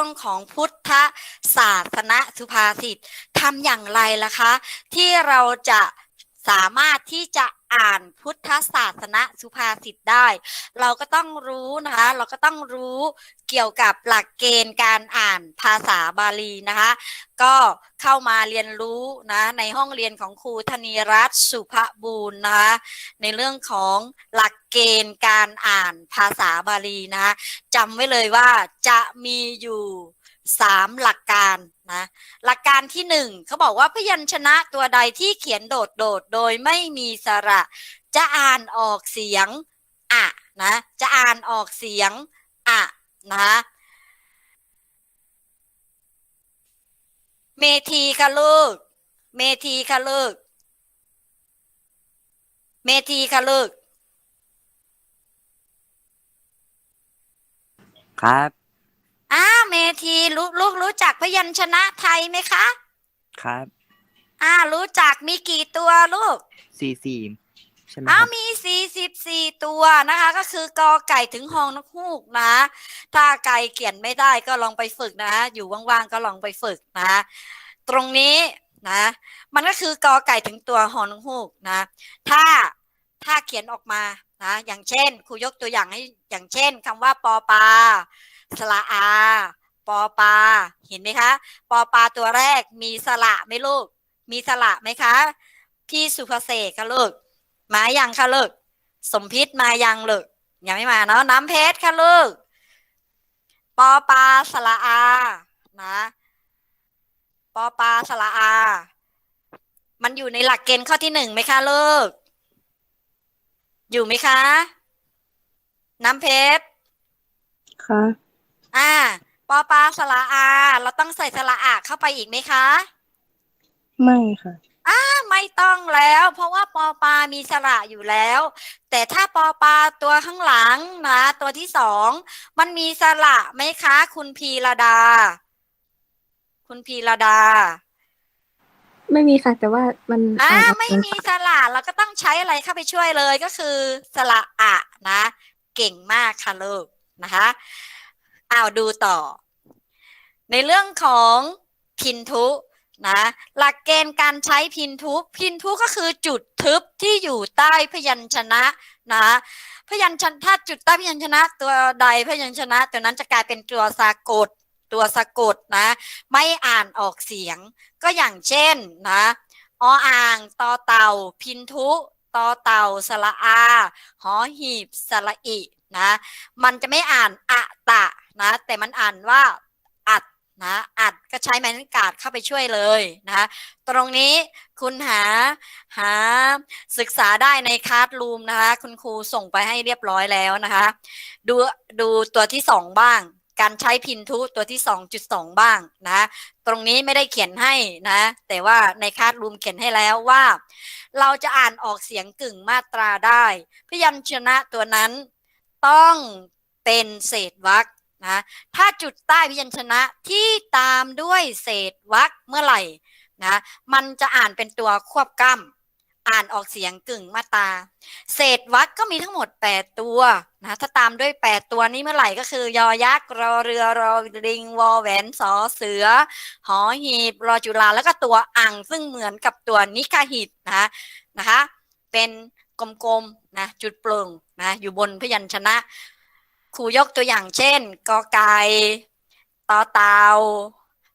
รื่องของพุทธศาสนสุภาษิตทำอย่างไรล่ะคะ ที่เราจะสามารถที่จะ อ่านพุทธศาสนสุภาษิตได้ เราก็ต้องรู้นะคะ เราก็ต้องรู้เกี่ยวกับหลักเกณฑ์การอ่านภาษาบาลีนะคะ ก็เข้ามาเรียนรู้นะในห้องเรียนของครูธนีรัตน์สุภบูรณ์นะคะในเรื่องของหลักเกณฑ์การอ่านภาษาบาลีนะคะจำไว้เลยว่าจะมีอยู่ สามหลักการนะหลักการที่หนึ่งเขาบอกว่าพยัญชนะตัวใดที่เขียนโดดโดดโดยไม่มีสระ จะอ่านออกเสียงอะนะจะอ่านออกเสียงอะนะเมทีค่ะลูก เมทีค่ะลูก เมทีค่ะลูก ครับ อ้าเมทีรู้ลูกรู้จักพยัญชนะไทยไหมคะ ครับอ่ารู้จักมีกี่ตัวลูกสี่สี่ใช่ไหมคอ้าวรับ มีสี่สิบสี่ตัวนะคะ ก็คือกอไก่ถึงฮองนกฮูกนะ ถ้าไก่เขียนไม่ได้ก็ลองไปฝึกนะ อยู่ว่างๆก็ลองไปฝึกนะ ตรงนี้นะ มันก็คือกอไก่ถึงตัวฮองนกฮูกนะ ถ้าถ้าเขียนออกมานะ อย่างเช่นครูยกตัวอย่างให้อย่างเช่นคำว่าปอปลา สระอา ปอปลาเห็นไหมคะ ปอปลาตัวแรกมีสระไหมลูก มีสระไหมคะ พี่สุภเสกค่ะลูก มายังค่ะลูก สมพิษมายังลูก ยังไม่มาเนาะ น้ำเพชรค่ะลูก ปอปลาสระอา นะ ปอปลาสระอา มันอยู่ในหลักเกณฑ์ข้อที่หนึ่งไหมคะลูก อยู่ไหมคะ น้ำเพชรค่ะ อ่าปอปลาสระอา เราต้องใส่สระอะเข้าไปอีกไหมคะ ไม่ค่ะไม่ต้องแล้ว เพราะว่าปอปลามีสระอยู่แล้ว แต่ถ้าปอปลาตัวข้างหลังนะ ตัวที่สองมันมีสระไหมคะ คุณพีระดา คุณพีระดาไม่มีค่ะ แต่ว่ามันอ่าอ่านออกไม่เสียงมีสระเราก็ต้องใช้อะไรเข้าไปช่วยเลยก็คือสระอะนะ เก่งมากค่ะลูกนะคะ อ้าวดูต่อ ในเรื่องของพินทุนะหลักเกณฑ์การใช้พินทุพินทุก็คือจุดทึบที่อยู่ใต้พยัญชนะนะพยัญชนะถ้าจุดใต้พยัญชนะตัวใดพยัญชนะ ตัวนั้นจะกลายเป็นตัวสะกดตัวสะกดนะ ไม่อ่านออกเสียง ก็อย่างเช่นนะออ่างตอเต่า พินทุตอเต่าสระอา หอหีบสระอิ นะ มันจะไม่อ่านอะตะนะ แต่มันอ่านว่าอัดนะอัดก็ใช้ไม้นักาดเข้าไปช่วยเลยนะตรงนี้คุณหาหาศึกษาได้ในคลาสรูมนะคะ คุณครูส่งไปให้เรียบร้อยแล้วนะคะ ดูดูตัวที่สองบ้าง การใช้พินทุตัวที่สองจุดสองบ้างนะ ตรงนี้ไม่ได้เขียนให้นะ แต่ว่าในคาสรูมเขียนให้แล้วว่า เราจะอ่านออกเสียงกึ่งมาตราได้ พยัญชนะตัวนั้น ต้องเป็นเศษวรรคนะถ้าจุดใต้พยัญชนะที่ตามด้วยเศษวรรคเมื่อไหร่นะมันจะอ่านเป็นตัวควบกล้ำอ่านออกเสียงกึ่งมาตา เศษวรรคก็มีทั้งหมด 8 ตัวนะถ้าตามด้วย 8 ตัวนี้เมื่อไหร่ก็คือยอยักษ์รอเรือรอลิงวอแหวนสอเสือ หอหีบรอจุฬาแล้วก็ตัวอังซึ่งเหมือนกับตัวนิคาหิตนะนะคะเป็น กลมๆนะจุดโปร่งนะอยู่บนพยัญชนะครูยกตัวอย่างเช่นกอไก่ตอเตา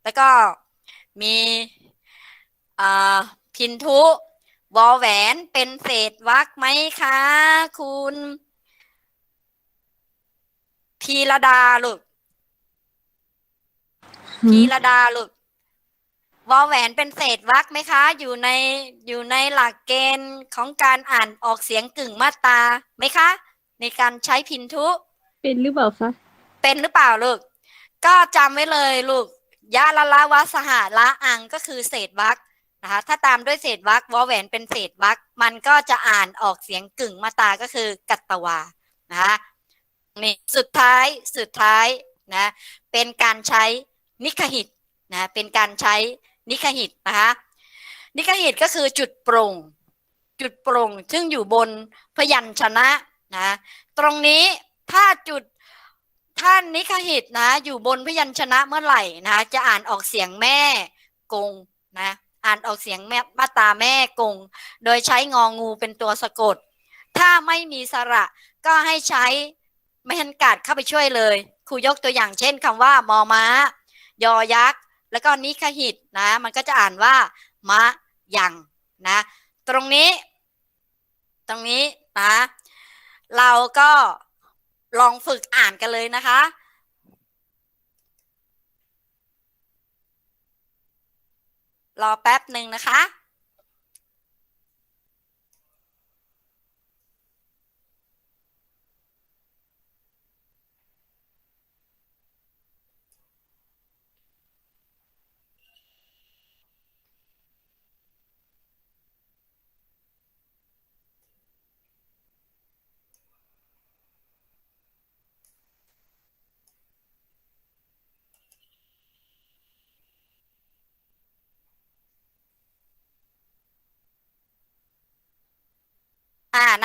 แล้วก็มีอ่าพินทุวอแหวนเป็นเศษวรรคไหมคะ คุณพีระดาลูกพีระดาลูก วอแหวนเป็นเศษวรรคไหมคะ อยู่ในอยู่ในหลักเกณฑ์ของการอ่านออกเสียงกึ่งมาตราไหมคะ ในการใช้พินทุ เป็นหรือเปล่าคะเป็นหรือเปล่าลูก ก็จำไว้เลยลูกยะละละวะสหะละอังก็คือเศษวรรคนะคะถ้าตามด้วยเศษวรรควอแหวนเป็นเศษวรรคมันก็จะอ่านออกเสียงกึ่งมาตราก็คือกัตตวานะคะนี่สุดท้ายสุดท้ายนะเป็นการใช้นิคหิตนะเป็นการใช้ นิคหิตนะคะนิคหิตก็คือจุดโปร่ง จุดโปร่ง ซึ่งอยู่บนพยัญชนะนะตรงนี้ถ้าจุดท่านนิคหิตนะอยู่บนพยัญชนะเมื่อไหร่นะจะอ่านออกเสียงแม่กงนะอ่านออกเสียงแม่มาตาแม่กง โดยใช้งองูเป็นตัวสะกด ถ้าไม่มีสระก็ให้ใช้ไม่หันกาดเข้าไปช่วยเลยครูยกตัวอย่างเช่นคำว่ามอม้ายอยักษ์ แล้วก็นิคหิตนะ มันก็จะอ่านว่ามะยังนะ ตรงนี้ ตรงนี้นะ เราก็ลองฝึกอ่านกันเลยนะคะรอแป๊บหนึ่งนะคะ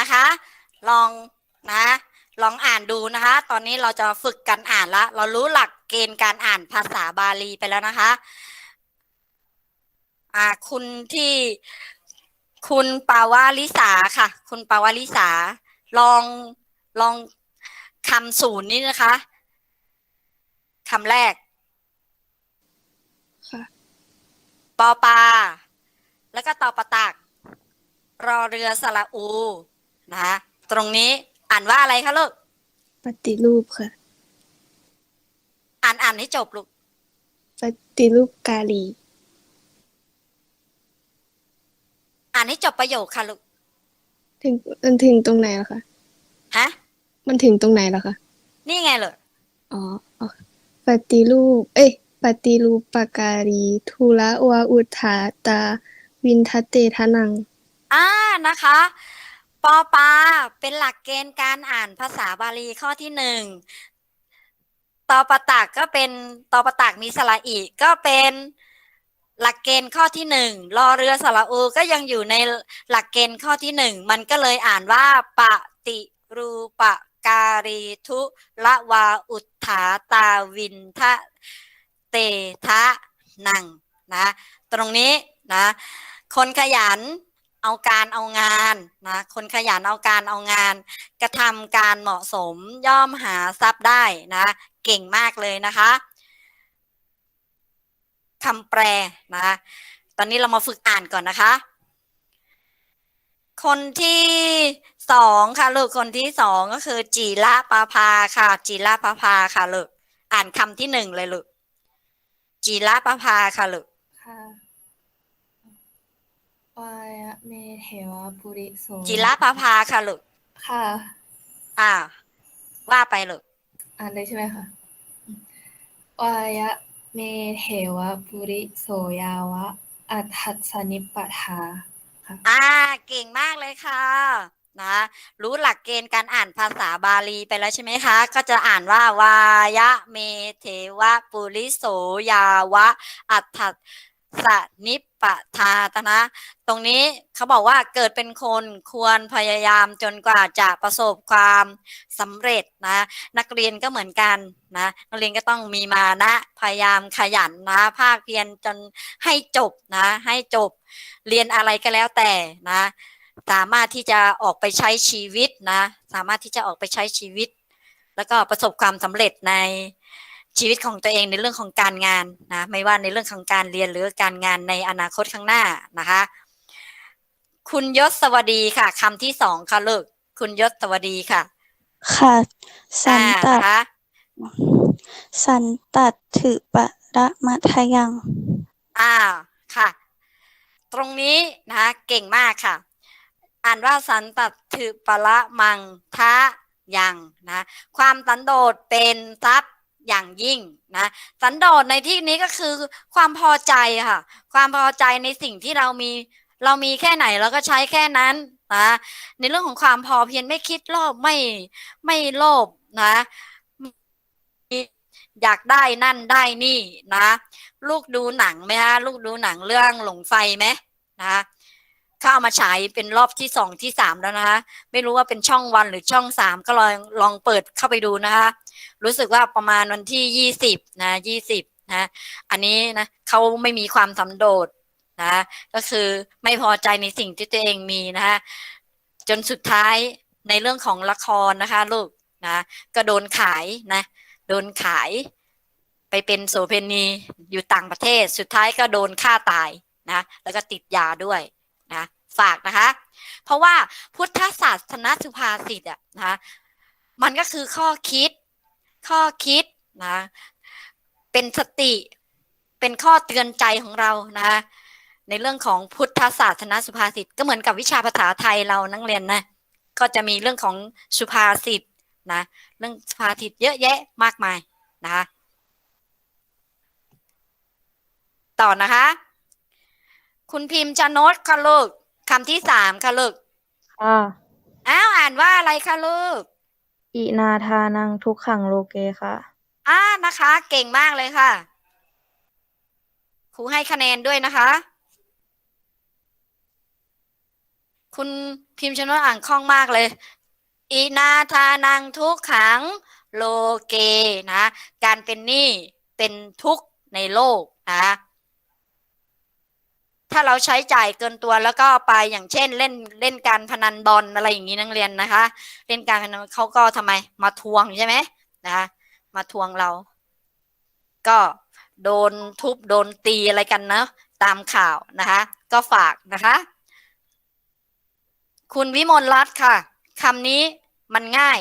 นะคะ ลองนะลองอ่านดูนะคะ ตอนนี้เราจะฝึกกันอ่านละ เรารู้หลักเกณฑ์การอ่านภาษาบาลีไปแล้วนะคะ อ่า คุณที่คุณปาวาลิสาค่ะ คุณปาวาลิสา ลองลองคำศูนย์นี้นะคะคำแรก ค่ะ ปอปา แล้วก็ตอปะตัก รอเรือสระอู นะคะตรงนี้อ่านว่าอะไรคะลูกปฏิรูปค่ะ อ่านอ่านให้จบลูกปฏิรูปกาลี อ่านให้จบประโยคค่ะลูกถึงมันถึงตรงไหนแล้วคะฮะมันถึงตรงไหนแล้วคะนี่ไงเลยอ๋ออ๋อปฏิรูป เอ้ยปฏิรูปกาลีทุระวาอุทาตา วินทเตทะนัง อ่านะคะ ปอปาเป็นหลักเกณฑ์การอ่านภาษาบาลีข้อที่หนึ่งตอปตักก็เป็นตอปตักมีสระอีกก็เป็นหลักเกณฑ์ข้อที่หนึ่งรอเรือสระอูก็ยังอยู่ในหลักเกณฑ์ข้อที่หนึ่งมันก็เลยอ่านว่าปฏิรูปการีทุละวาอุทธาตาวินทะเตทะนังนะตรงนี้นะคนขยัน เอาการเอางานนะคนขยันเอาการเอางาน กระทำการเหมาะสมย่อมหาทรัพย์ได้นะเก่งมากเลยนะคะคำแปลนะตอนนี้เรามาฝึกอ่านก่อนนะคะ คนที่สองค่ะลูกคนที่สองก็คือ จีละปาภาค่ะ จีละปาภาค่ะลูกอ่านคำที่หนึ่งเลยลูกจีละปาภาค่ะลูก วายะเมเทวะปุริโสจิระปาภาค่ะลูกค่ะอ่า ว่าไปลูกอ่านเลยใช่ไหมคะวายะเมเทวะปุริโสยาวะ อัฏฐสนิปปทาอ่า เก่งมากเลยค่ะนะรู้หลักเกณฑ์การอ่านภาษาบาลีไปแล้วใช่ไหมคะ ก็จะอ่านว่าวายะเมเทวะปุริโสยาวะ อัฏฐ สนิปปทาตนะ ตรงนี้เขาบอกว่าเกิดเป็นคนควรพยายามจนกว่าจะประสบความสำเร็จนะ นักเรียนก็เหมือนกันนะนักเรียนก็ต้องมีมานะ พยายามขยันนะ ภาคเพียรจนให้จบนะ ให้จบเรียนอะไรก็แล้วแต่นะ สามารถที่จะออกไปใช้ชีวิตนะ สามารถที่จะออกไปใช้ชีวิต แล้วก็ประสบความสำเร็จใน ชีวิตของตัวเองในเรื่องของการงานนะไม่ว่าในเรื่องของการเรียนหรือการงานในอนาคตข้างหน้านะคะ คุณยศสวัสดีค่ะคำที่สองค่ะลูกคุณยศสวัสดีค่ะ ค่ะ สันอ่าตัดนะคะ สันตัดถือปะระมัทยัง อ่าค่ะ ตรงนี้นะคะเก่งมากค่ะ อ่านว่าสันตัดถือปะละมังทะยังนะ ความสันโดษเป็นทรัพย์ อย่างยิ่งนะสันโดษในที่นี้ก็คือความพอใจค่ะ ความพอใจในสิ่งที่เรามีเรามีแค่ไหนเราก็ใช้แค่นั้นนะในเรื่องของความพอเพียงไม่คิดโลภไม่ไม่โลภนะอยากได้นั่นได้นี่นะ ลูกดูหนังไหมฮะลูกดูหนังเรื่องหลงไฟไหมนะ เขาเอามาฉายเป็นรอบที่สองที่สามแล้วนะคะ ไม่รู้ว่าเป็นช่องวันหรือช่องสามก็ลองลองเปิดเข้าไปดูนะคะ รู้สึกว่าประมาณวันที่ยี่สิบนะยี่สิบนะอันนี้นะเขาไม่มีความสำโดดนะก็คือไม่พอใจในสิ่งที่ตัวเองมีนะคะจนสุดท้ายในเรื่องของละครนะคะลูกนะก็โดนขายนะโดนขายไปเป็นโสเพณีอยู่ต่างประเทศ สุดท้ายก็โดนฆ่าตายนะแล้วก็ติดยาด้วย นะฝากนะคะ เพราะว่าพุทธศาสนสุภาษิตอะนะคะมันก็คือข้อคิด ข้อคิดนะเป็นสติเป็นข้อเตือนใจของเรานะคะในเรื่องของพุทธศาสนสุภาษิตก็เหมือนกับวิชาภาษาไทยเรานักเรียนนะก็จะมีเรื่องของสุภาษิตนะเรื่องสุภาษิตเยอะแยะมากมายนะคะต่อนะคะ คุณพิมพ์ชนดค่ะลูกคำที่สามค่ะลูกค่ะอ้าวอ่านว่าอะไรคะลูก อินาทานังทุกขังโลเกค่ะ อ่านะคะ เก่งมากเลยค่ะครูให้คะแนนด้วยนะคะ คุณพิมพ์ชนดอ่านคล่องมากเลยอีนาทานังทุกขังโลเกนะ การเป็นหนี้เป็นทุกข์ในโลกนะ ถ้าเราใช้จ่ายเกินตัวแล้วก็ไปอย่างเช่นเล่นเล่นการพนันบอลอะไรอย่างนี้นักเรียนนะคะ เล่นการพนันเขาก็ทำไมมาทวงใช่ไหมนะคะมาทวงเรา ก็โดนทุบโดนตีอะไรกันเนาะตามข่าวนะคะ ก็ฝากนะคะ คุณวิมลรัตน์ค่ะคำนี้มันง่าย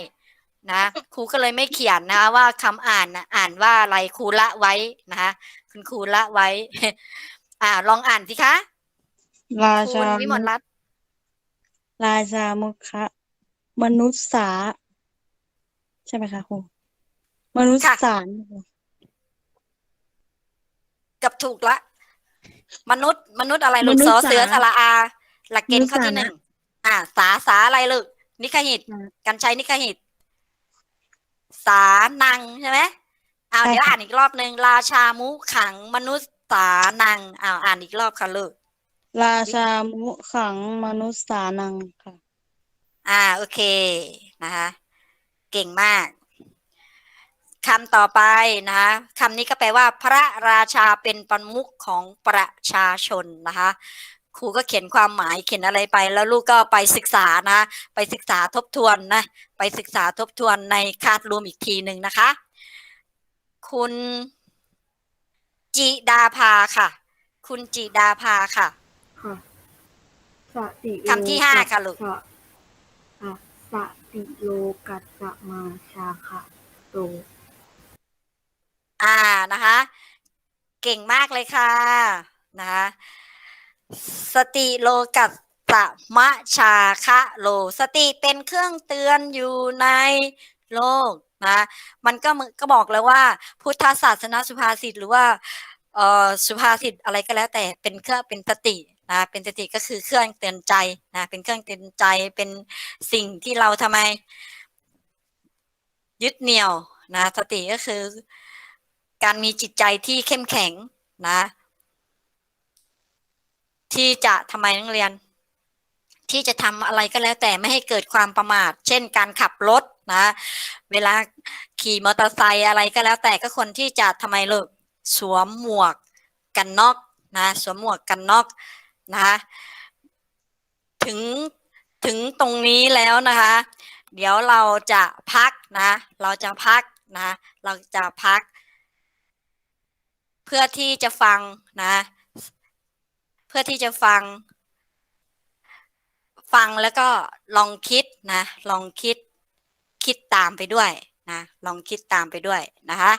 นะครูก็เลยไม่เขียนนะคะว่าคำอ่านนะอ่านว่าอะไรครูละไว้นะคะคุณครูละไว้ อ่า ลองอ่านสิคะราคุชาณวิมลรัตน์ราชามุขะมนุษย์สา ใช่ไหมคะครูมนุษย์สารเกับถูกละ มนุษย์ มนุษย์อะไรลูกมนุษสย์อเสือสาสระอา หลักเกณฑ์ข้อมนุษย์ที่สาหนึ่งอ่า สาสาอะไรลูกนิคหิตอ่ากันใช้นิคหิต สานังใช่ไหมอ้าวใช่เดี๋ยวค่ะอ่านอีกรอบหนึ่งราชามุขังมนุษย์ สานังอ้าวอ่านอีกรอบค่ะลูกราชามุขังมนุษย์สานังค่ะ อ่าโอเคนะคะ เก่งมากคำต่อไปนะคะคำนี้ก็แปลว่า พระราชาเป็นประมุขของประชาชนนะคะครูก็เขียนความหมายเขียนอะไรไป แล้วลูกก็ไปศึกษานะ ไปศึกษาทบทวนนะ ไปศึกษาทบทวนในคาดรวมอีกทีหนึ่งนะคะ คุณ จิดาภาค่ะ คุณจิดาภาค่ะ ค่ะสติโลคำที่ห้ากัสค่ะลูกสะอะสติโลกัสสะมาชาคะโต อ่านะคะ เก่งมากเลยค่ะนะคะสติโลกัสสะมะชาคะโล สติเป็นเครื่องเตือนอยู่ในโลก นะมันก็มึก็บอกแล้วว่า พุทธศาสนสุภาษิตหรือว่าเอ่อสุภาษิตอะไรก็แล้วแต่เป็นเครื่องเป็นสตินะเป็นสติก็คือเครื่องเตือนใจนะเป็นเครื่องเตือนใจเป็นสิ่งที่เราทำไม ยึดเหนี่ยวนะสติก็คือ การมีจิตใจที่เข้มแข็งนะ ที่จะทำไมนักเรียน ที่จะทำอะไรก็แล้วแต่ไม่ให้เกิดความประมาท เช่น การขับรถ นะ เวลาขี่มอเตอร์ไซค์อะไรก็แล้วแต่ก็คนที่จะทำไมลูกสวมหมวกกันน็อกนะสวมหมวกกันน็อกนะคะถึงถึงตรงนี้แล้วนะคะ เดี๋ยวเราจะพักนะ เราจะพักนะ เราจะพัก เพื่อที่จะฟังนะ เพื่อที่จะฟัง ฟังแล้วก็ลองคิดนะ ลองคิด คิดตามไปด้วยนะลองคิดตามไปด้วยนะคะ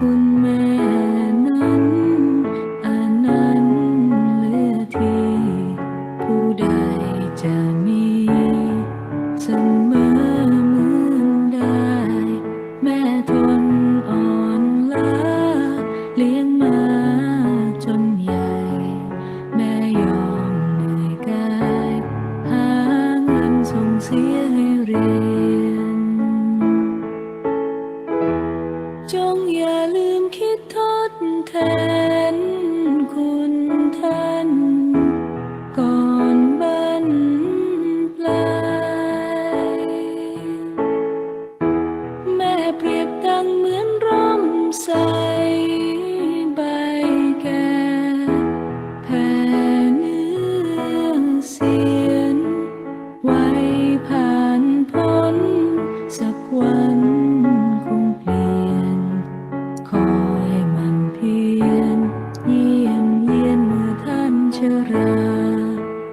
Und อย่าลืมคิดทดแทน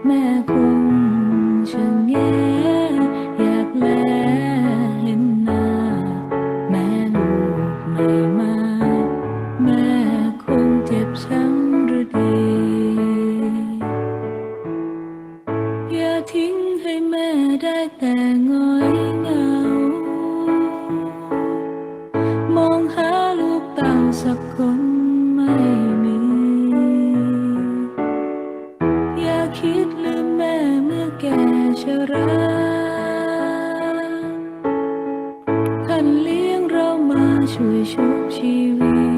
me cuida. 只为想起你